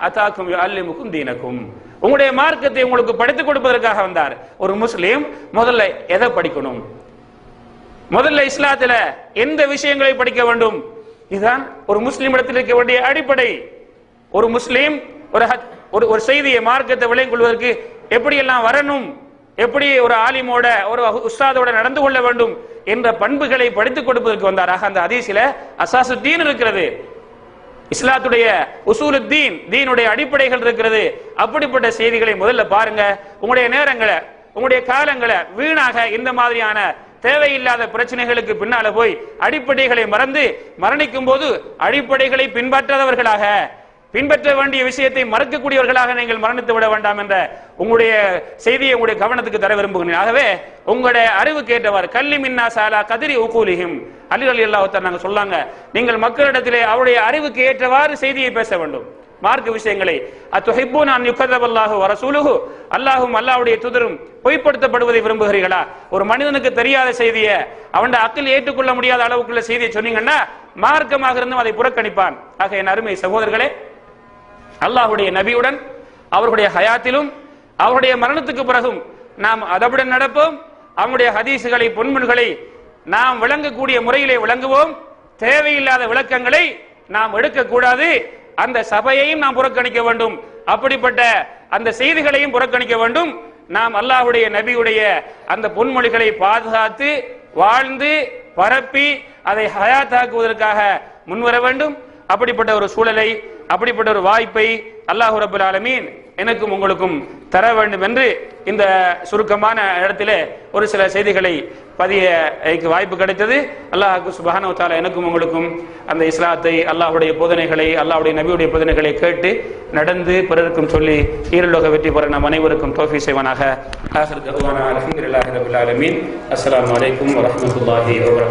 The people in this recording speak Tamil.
அத்தாக்கும் அல்லிமுக்கும் தீனக்கும் உங்களுடைய மார்க்கத்தை உங்களுக்கு படித்துக் கொடுப்பதற்காக வந்தார். ஒரு முஸ்லீம் முதல்ல எதை படிக்கணும்? முதல்ல இஸ்லாத்துல எந்த விஷயங்களை படிக்க வேண்டும்? இதுதான் ஒரு முஸ்லீம் இடத்தில் இருக்க வேண்டிய அடிப்படை. ஒரு முஸ்லீம் ஒரு ஒரு ஒரு செய்தியை மார்க்கத்தை விளங்கிக் கொள்வதற்கு எப்படியெல்லாம் வரணும்? எப்படி ஒரு ஆலிமோட ஒரு உஸ்தாதோட நடந்து கொள்ள வேண்டும்? என்ற பண்புகளை படித்துக் கொடுப்பதற்கு வந்தாராக. அந்த அதிசில அசாசுத்தீன் இருக்கிறது. இஸ்லாத்துடைய உசூலுத்தீன் தீனுடைய அடிப்படைகள் இருக்கிறது. அப்படிப்பட்ட செய்திகளை முதல்ல பாருங்க. உங்களுடைய நேரங்களை உங்களுடைய காலங்களை வீணாக இந்த மாதிரியான தேவையில்லாத பிரச்சனைகளுக்கு பின்னால போய் அடிப்படைகளை மறந்து மரணிக்கும் போது அடிப்படைகளை பின்பற்றாதவர்களாக பின்பற்ற வேண்டிய விஷயத்தை மறக்கக்கூடியவர்களாக நீங்கள் மரணித்து விட வேண்டாம் என்ற உங்களுடைய செய்தியை உங்களுடைய கவனத்துக்கு தர விரும்புகிறேன். ஆகவே உங்களுடைய அறிவுக்கு ஏற்றவாறு கல்லி மின்னா சாலா கதிரி உகூலிஹிம் அலி அலி அல்லாஹ் நாங்கள் சொல்லாங்க நீங்கள் மக்களிடத்திலே அவருடைய அறிவுக்கு ஏற்றவாறு செய்தியை பேச வேண்டும். மார்க்க விஷயங்களை அத்துஹிப்பூன் நான் யுக்கதவல்லாஹு சுலுகு அல்லாஹும் அல்லாவுடைய துதரும் பொய்ப்படுத்தப்படுவதை விரும்புகிறீர்களா? ஒரு மனிதனுக்கு தெரியாத செய்தியை அவன் அக்கில் ஏற்றுக்கொள்ள முடியாத அளவுக்குள்ள செய்தியை சொன்னீங்கன்னா மார்க்கமாக இருந்தும் அதை புறக்கணிப்பான். ஆக என் அருமை சகோதரர்களே அல்லாஹுடைய நபியுடன் அவருடைய ஹயாத்திலும் அவருடைய மரணத்துக்கு பிறகும் நாம் அதவுடன் நடப்போம். அவங்களுடைய ஹதீசுகளை பொன்மன்களை நாம் விளங்கக்கூடிய முறையிலே விளங்குவோம். தேவையில்லாத விளக்கங்களை நாம் எடுக்கக்கூடாது. அந்த சபையையும் நாம் புறக்கணிக்க வேண்டும். அப்படிப்பட்ட அந்த செய்திகளையும் புறக்கணிக்க வேண்டும். நாம் அல்லாஹ்வுடைய நபியுடைய அந்த பொன்மொழிகளை பாதுகாத்து வாழ்ந்து பரப்பி அதை ஹயாத்தாக்குவதற்காக முன்வர வேண்டும். அப்படிப்பட்ட ஒரு சூழலை அப்படிப்பட்ட ஒரு வாய்ப்பை அல்லாஹ் ரபுல் ஆலமீன் எனக்கும் உங்களுக்கும் தர வேண்டும் என்று இந்த சுருக்கமான இடத்திலே ஒரு சில செய்திகளை பதிய வாய்ப்பு கிடைத்தது. அல்லாஹ் சுபஹானஹு தஆலா எனக்கும் உங்களுக்கும் அந்த இஸ்லாத்தை அல்லாஹ்வுடைய போதனைகளை அல்லாஹ்வுடைய நபியுடைய போதனைகளை கேட்டு நடந்து பிறருக்கும் சொல்லி ஈரலோக வெற்றி பெற நம் அனைவருக்கும் தோஃபி செய்வனாக. அஸ்லாம் வலைக்கம் வரமத்துல்லாஹி ரப்பில்